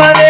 Mother.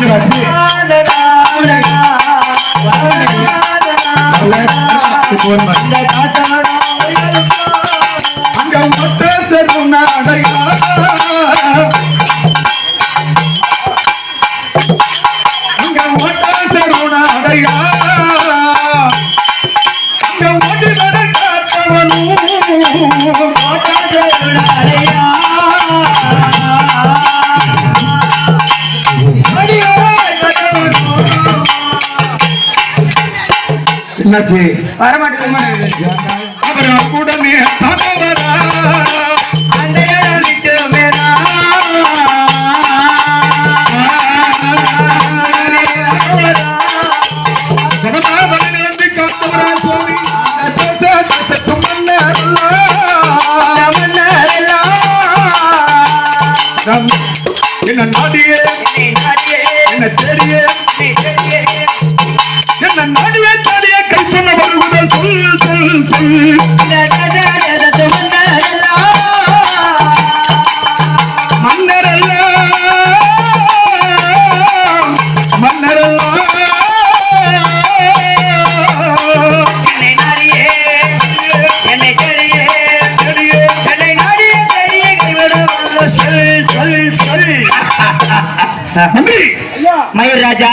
அங்க சரதாவனி காத்தவரா சுவாமி தும்மன்னல்லா என்ன நாடியே? என்ன தேடியே? என்ன நாடியே தேடியே கை சொன்ன வருவதை சொல் சொல் சொல். மன்னரல்ல. மன்னரல்ல. தேடியே நன்றி மயூர் ராஜா.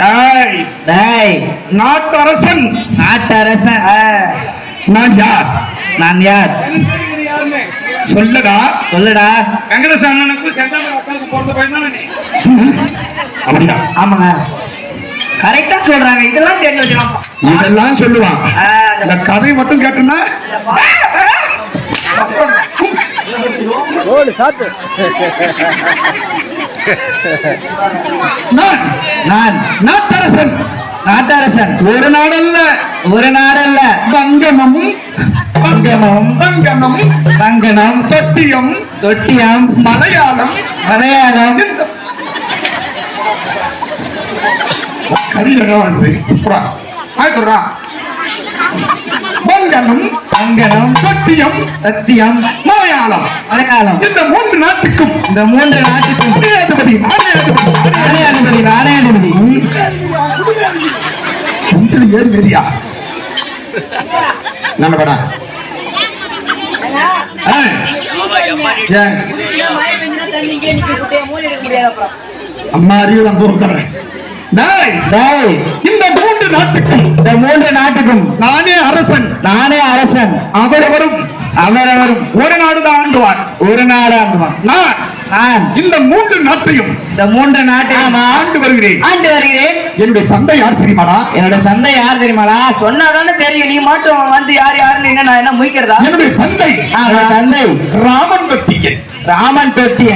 டேய், டேய். நாட்டரசன். நாட்டரசன். நான் யார்? நான் யார்? சொல்லடா. சொல்லுடா. வெங்கடேஷ் அண்ணனுக்கும் செந்தாமரை அக்காவுக்கு பிறந்த பையன் தானே நீ? அப்படியா? ஆமாங்க. கரெக்டா சொல்றாங்க. இதெல்லாம் தெரிஞ்சு வச்சுக்கலாம்? இதெல்லாம் சொல்லுவான் இந்த கதை மட்டும் கேட்டனா? நான் நான் நாட்டரசன். நாட்டரசன். ஒரு நாடல்ல. ஒரு நாடல்ல. வங்கமமும் வங்கமம் வங்கனம் வங்கனம் தொட்டியம். தொட்டியம். மலையாளம். மலையாளம். இந்த கரியில வருது புறா. வங்கனம் வங்கனம் தொட்டியம் சத்தியம் மலையாளம். மலையாளம். இந்த மூன்று நாட்டுக்கும் இந்த மூன்று நாட்டுக்கும் நாணயாதிபதி நாணயாதிபதி நாணயாதிபதி உங்களை ஏறு வெறியா? ஆ. ஏன்? அம்மா அறிவுதான் போகிறேன் டேய், டேய். இந்த மூன்று நாட்டுக்கும். இந்த மூன்று நாட்டுக்கும் நானே அரசன். நானே அரசன். அவரவரும் அவரவரும் ஒரு நாடுதான் ஆண்டுவார் ஒரு நாடு ஆண்டுவான். நான் இந்த மூன்று நாட்டையும் இந்த மூன்று நாட்டையும் ஆண்டு வருகிறேன். ஆண்டு வருகிறேன். என்னுடைய தந்தை யார் தெரியுமாடா? என்னோட தந்தை யார் தெரியுமாடா? சொன்னாதானே தெரியும். நீ மட்டும் வந்து யார் யாருன்னு என்ன நான் என்ன முய்க்கிறதா என்னுடைய தந்தை. தந்தை ராமன் தொட்டியன் ராமன் தொட்டிய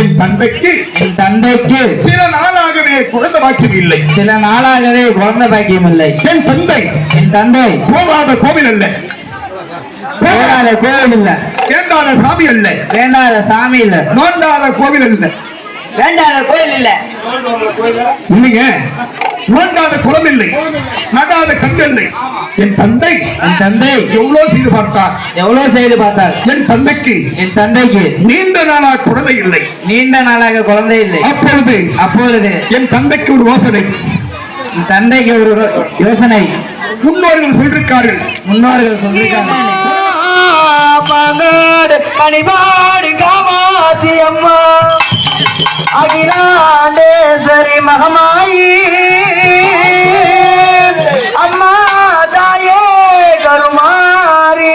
என் தந்தைக்கு என் தந்தைக்கு சில நாளாகவே குழந்தை பாக்கியம் இல்லை. சில நாளாகவே குழந்தை பாக்கியம் இல்லை. என் தந்தை. என் தந்தை. போகாத கோவில் அல்ல. போகாத கோவில் இல்ல. வேண்டாத சாமி அல்ல. வேண்டாத சாமி இல்ல. நோண்டாத கோவில் அல்ல. வேண்டாத கோயில் இல்ல. இல்லைங்க. நோண்டாத குளம் இல்லை நடாத கண் இல்லை என் தந்தை என் தந்தை எவ்வளவு செய்து பார்த்தார்? எவ்வளவு செய்து பார்த்தார்? என் தந்தைக்கு என் தந்தைக்கு நீண்ட நாளா குழந்தை இல்லை. நீண்ட நாளாக குழந்தை இல்லை. அப்பொழுது அப்பொழுது என் தந்தைக்கு ஒரு யோசனை. தந்தைக்கு ஒரு யோசனை. முன்னோர்கள் சொல்லிருக்கார்கள். முன்னோர்கள் சொல்லிருக்காங்க. மகாடு பணிபாடு காமாத்தி அம்மா. அகிலாண்டேஸ்வரி மகமாயி. அம்மா தாயே கருமாரி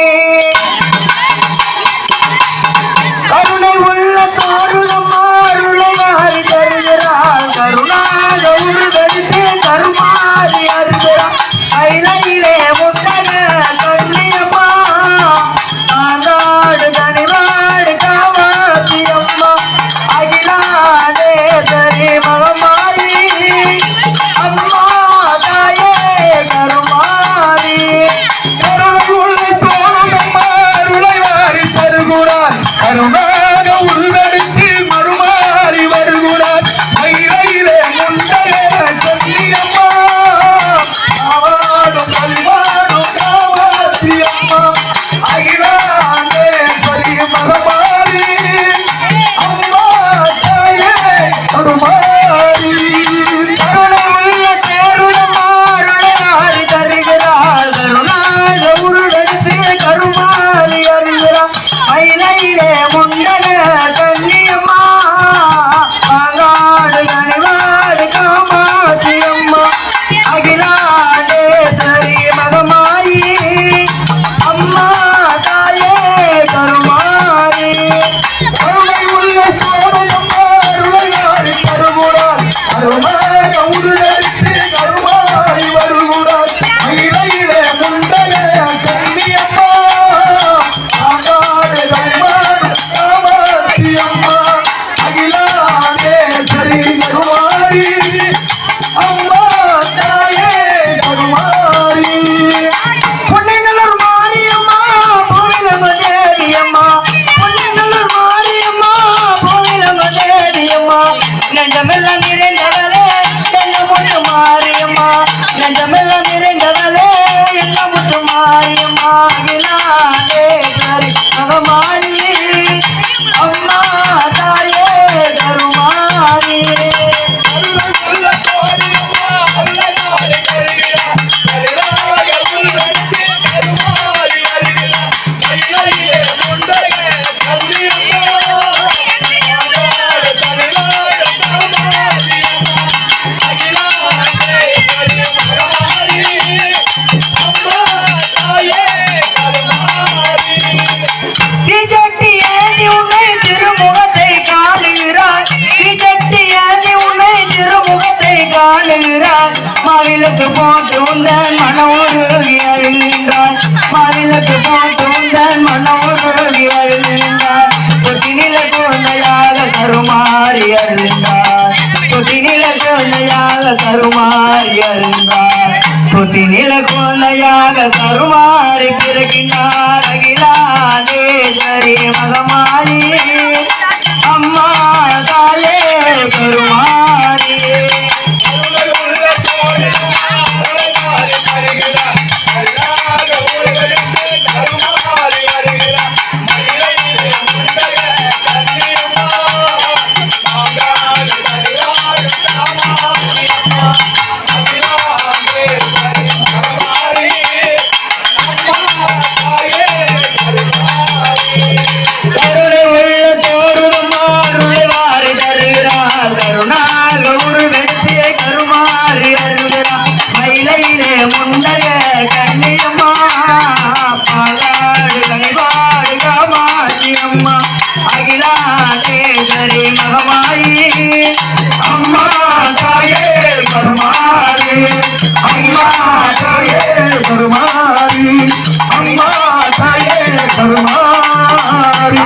நாராயணவாரி காமாட்சியா தூந்தன் மனோருகி அழுகின்றான் மாநிலத்து போல் தூந்தன் மனோருகி அழுகின்றான் பொட்டினில குழந்தையாக கருமாறி அழுந்தார். பொட்டினில குழந்தையாக கருமாறி அழுந்தார். பொட்டினில குழந்தையாக கருமாறி பிறகினார். அகிலாதே சரி மகமாயி அம்மா காலே கருமாறி அம்மா தாயே கருமாரி. அம்மா தாயே கருமாரி.